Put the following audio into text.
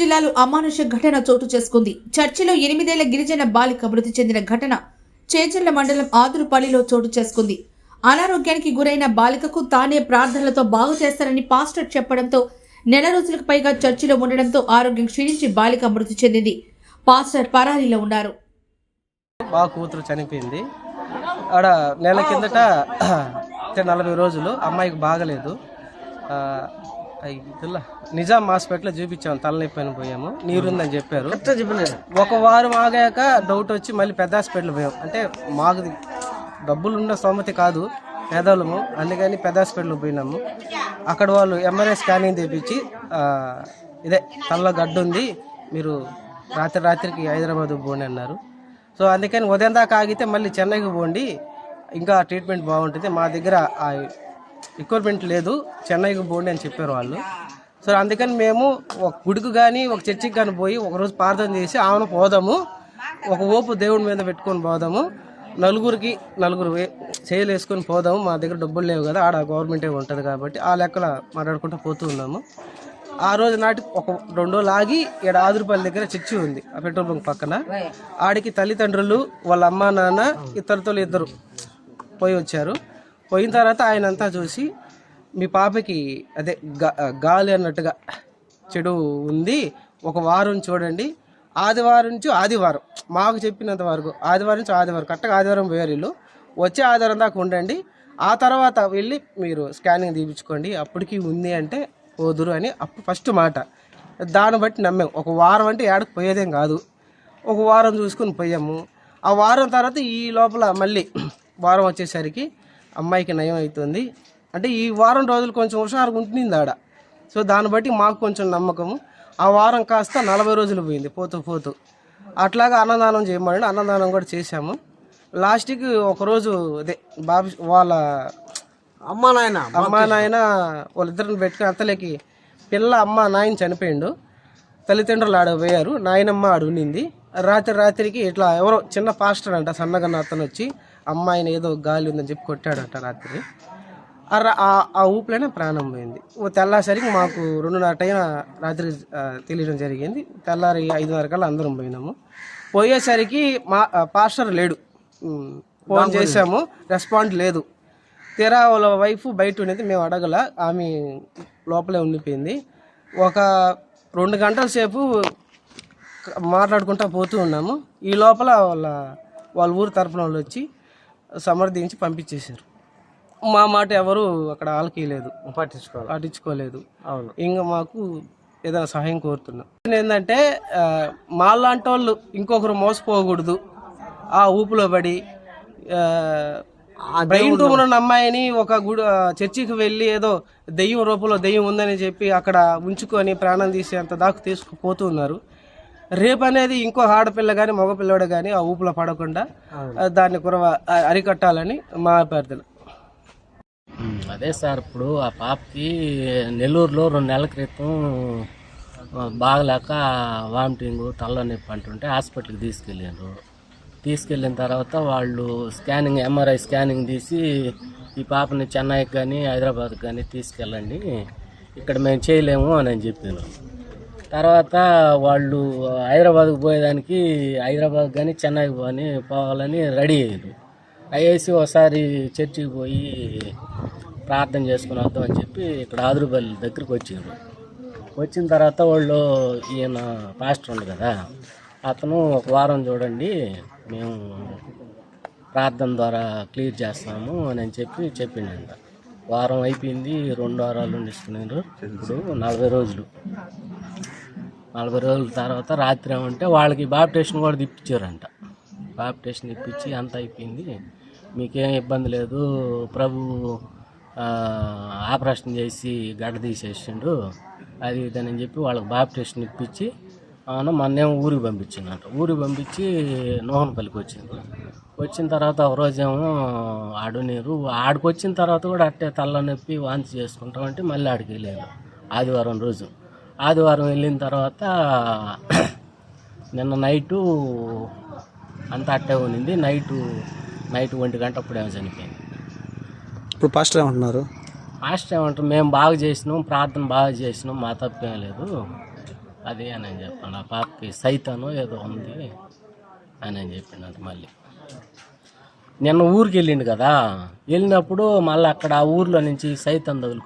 జిల్లాలో అమానుష ఘటన చోటు చేసుకుంది. చర్చిలో ఎనిమిదేళ్ళ గిరిజన బాలిక మృతి చెందిన ఘటన చేచర్ల మండలం ఆదురుపల్లిలో చోటు చేసుకుంది. అనారోగ్యానికి గురైన బాలికకు తానే ప్రార్థనలతో బాగు చేస్తానని పాస్టర్ చెప్పడంతో నెల రోజులకు పైగా చర్చిలో ఉండడంతో ఆరోగ్యం క్షీణించి బాలిక మృతి చెందింది. పాస్టర్ పరారీలో ఉన్నారు. మా కూతురు చనిపోయింది. ఆడ నెల కిందట నలభై రోజులు అమ్మాయికి బాగలేదు. నిజాం హాస్పిటల్లో చూపించాము తలనొప్పి పోయాము. నీరుందని చెప్పారు. ఒక వారం ఆగాక డౌట్ వచ్చి మళ్ళీ పెద్ద హాస్పిటల్ పోయాం. అంటే మాకు డబ్బులు ఉన్న స్తోమత కాదు పేదవాళ్ళము అందుకని పెద్ద హాస్పిటల్ పోయినాము. అక్కడ వాళ్ళు ఎంఆర్ఐ స్కానింగ్ తెప్పించి ఇదే తలలో గడ్డు ఉంది మీరు రాత్రి రాత్రికి హైదరాబాద్ పోండి అన్నారు. సో అందుకని ఉదయం దాకా ఆగితే మళ్ళీ చెన్నైకి పోండి ఇంకా ట్రీట్మెంట్ బాగుంటుంది. మా దగ్గర ఆ ఎక్విప్మెంట్ లేదు. చెన్నైకి పోండి అని చెప్పారు వాళ్ళు. సో అందుకని మేము ఒక గుడికి కానీ ఒక చర్చికి కానీ పోయి ఒకరోజు ప్రార్థన చేసి ఆమెను పోదాము. ఒక ఓపు దేవుడి మీద పెట్టుకొని పోదాము. నలుగురికి నలుగురు చేయలు వేసుకొని పోదాము. మా దగ్గర డబ్బులు లేవు కదా ఆడ గవర్నమెంటే ఉంటుంది కాబట్టి ఆ లెక్కల మాట్లాడుకుంటూ పోతూ ఉన్నాము. ఆ రోజు నాటి ఒక రెండు రోజులు ఆగి ఇక్కడ ఆదురుపల్లి దగ్గర చర్చి ఉంది ఆ పెట్రోల్ బంక్ పక్కన. ఆడికి తల్లిదండ్రులు వాళ్ళ అమ్మ నాన్న ఇద్దరితో ఇద్దరు పోయి వచ్చారు. పోయిన తర్వాత ఆయన అంతా చూసి మీ పాపకి అదే గాలి అన్నట్టుగా చెడు ఉంది. ఒక వారం చూడండి. ఆదివారం నుంచి ఆదివారం మాకు చెప్పినంత వరకు ఆదివారం నుంచి ఆదివారం కరెక్ట్గా ఆదివారం పోయారు వీళ్ళు. వచ్చే ఆదివారం దాకా ఉండండి. ఆ తర్వాత వెళ్ళి మీరు స్కానింగ్ తీపించుకోండి అప్పటికి ఉంది అంటే పోదురు అని అప్పుడు ఫస్ట్ మాట. దాన్ని బట్టి నమ్మాం. ఒక వారం అంటే ఏడకు పోయేదేం కాదు. ఒక వారం చూసుకుని పోయాము. ఆ వారం తర్వాత ఈ లోపల మళ్ళీ వారం వచ్చేసరికి అమ్మాయికి నయం అవుతుంది. అంటే ఈ వారం రోజులు కొంచెం హుషారుగా ఉంటుంది ఆడ. సో దాన్ని బట్టి మాకు కొంచెం నమ్మకము. ఆ వారం కాస్త నలభై రోజులు పోయింది పోతూ పోతూ. అట్లాగా అన్నదానం చేయమని అన్నదానం కూడా చేశాము. లాస్ట్కి ఒకరోజు అదే బాబు వాళ్ళ అమ్మా నాయన అమ్మ నాయన వాళ్ళిద్దరిని పెట్టుకుని అంతలేకి పిల్ల అమ్మ నాయన చనిపోయిండు. తల్లిదండ్రులు ఆడ పోయారు. నాయనమ్మ ఆడ ఉండింది. రాత్రి రాత్రికి ఇట్లా ఎవరో చిన్న పాస్టర్ అంట సన్నగన్న అతను వచ్చి అమ్మాయిని ఏదో గాలి ఉందని చెప్పి కొట్టాడంట రాత్రి. ఆ ఆ- ఆ ఊపిలోనే ప్రాణం పోయింది. ఓ తెల్లాసరికి మాకు రెండున్నర టైం రాత్రి తెలియడం జరిగింది. తెల్లారి ఐదున్నర కల్లా అందరం పోయినాము. పోయేసరికి మా పాస్టర్ లేడు. ఫోన్ చేసాము రెస్పాండ్ లేదు. తీరా వాళ్ళ వైఫ్ బయట ఉండేది. మేము అడగల. ఆమె లోపలే ఉండిపోయింది. ఒక రెండు గంటల సేపు మాట్లాడుకుంటా పోతూ ఉన్నాము. ఈ లోపల వాళ్ళ వాళ్ళ ఊరు తరపున వాళ్ళు వచ్చి సమర్థించి పంపించేశారు. మా మాట ఎవరు అక్కడ ఆలకీయలేదు. పట్టించుకోవాలి పట్టించుకోలేదు అవును. ఇంకా మాకు ఏదైనా సహాయం కోరుతున్నాం. ఏంటంటే మాలాంటి వాళ్ళు ఇంకొకరు మోసపోకూడదు. ఆ ఊపులో పడి ఆ, బ్రెయిన్ ట్యూమర్ ఉన్న అమ్మాయిని ఒక గుడి చర్చికి వెళ్ళి ఏదో దెయ్యం రూపంలో దెయ్యం ఉందని చెప్పి అక్కడ ఉంచుకొని ప్రాణం తీసేంత దాకా తీసుకుపోతూ ఉన్నారు. రేపు అనేది ఇంకో ఆడపిల్ల కానీ మగపిల్లవాడు కానీ ఆ ఊపులో పడకుండా దాన్ని కురవ అరికట్టాలని మా అభ్యర్థన ఉమ్, అదే సార్ ఇప్పుడు ఆ పాపకి నెల్లూరులో రెండు నెలల క్రితం బాగలేక వామిటింగ్ తల్ల నొప్పి అంటుంటే హాస్పిటల్కి తీసుకెళ్ళారు తీసుకెళ్ళిన తర్వాత వాళ్ళు స్కానింగ్ ఎంఆర్ఐ స్కానింగ్ తీసి ఈ పాపని చెన్నైకి కానీ హైదరాబాద్కి కానీ తీసుకెళ్ళండి ఇక్కడ మేము చేయలేము అని అని చెప్పారు తర్వాత వాళ్ళు హైదరాబాద్కి పోయేదానికి హైదరాబాద్ కానీ చెన్నైకి పోని పోవాలని రెడీ అయ్యారు. అయ్యేసి ఒకసారి చర్చికి పోయి ప్రార్థన చేసుకుని వద్దాం అని చెప్పి ఇక్కడ ఆదురుపల్లి దగ్గరికి వచ్చారు. వచ్చిన తర్వాత వాళ్ళు ఈయన పాస్టర్ ఉంది కదా అతను ఒక వారం చూడండి మేము ప్రార్థన ద్వారా క్లియర్ చేస్తాము అని అని చెప్పి చెప్పిండంట. వారం అయిపోయింది రెండు వారాలు ఉండిస్తున్నారు ఇప్పుడు నలభై రోజులు. నలభై రోజుల తర్వాత రాత్రి ఏమంటే వాళ్ళకి బాప్టేషన్ కూడా తిప్పించారంట. బాప్టేషన్ ఇప్పించి అంత అయిపోయింది. మీకేం ఇబ్బంది లేదు. ప్రభు ఆపరేషన్ చేసి గడ్డ తీసేసిండు. అది ఇదని చెప్పి వాళ్ళకి బాప్టేషన్ ఇప్పించి అవును మొన్నేమో ఊరికి పంపించిందంట. ఊరికి పంపించి నోహనపల్లికి వచ్చింది. వచ్చిన తర్వాత ఒక రోజేమో ఆడు నీరు. ఆడికి వచ్చిన తర్వాత కూడా అట్టే తల్ల నొప్పి వాంతి చేసుకుంటామంటే మళ్ళీ ఆడికి వెళ్ళాను ఆదివారం రోజు. ఆదివారం వెళ్ళిన తర్వాత నిన్న నైటు అంతా అట్టే ఉన్నింది నైటు నైట్ ఒంటి గంట అప్పుడేమో చనిపోయింది. ఇప్పుడు పాస్టర్ ఏమంటున్నారు? మాస్టర్ ఏమంటారు మేము బాగా చేసినాం ప్రార్థన బాగా చేసినాం మా తప్పేం లేదు. అది అని అని చెప్పాను ఆ పాపకి సైతాను ఏదో ఉంది అని అని చెప్పిండంట మళ్ళీ. నిన్న ఊరికి వెళ్ళిండు కదా. వెళ్ళినప్పుడు మళ్ళీ అక్కడ ఆ ఊర్లో నుంచి సైతం తగులు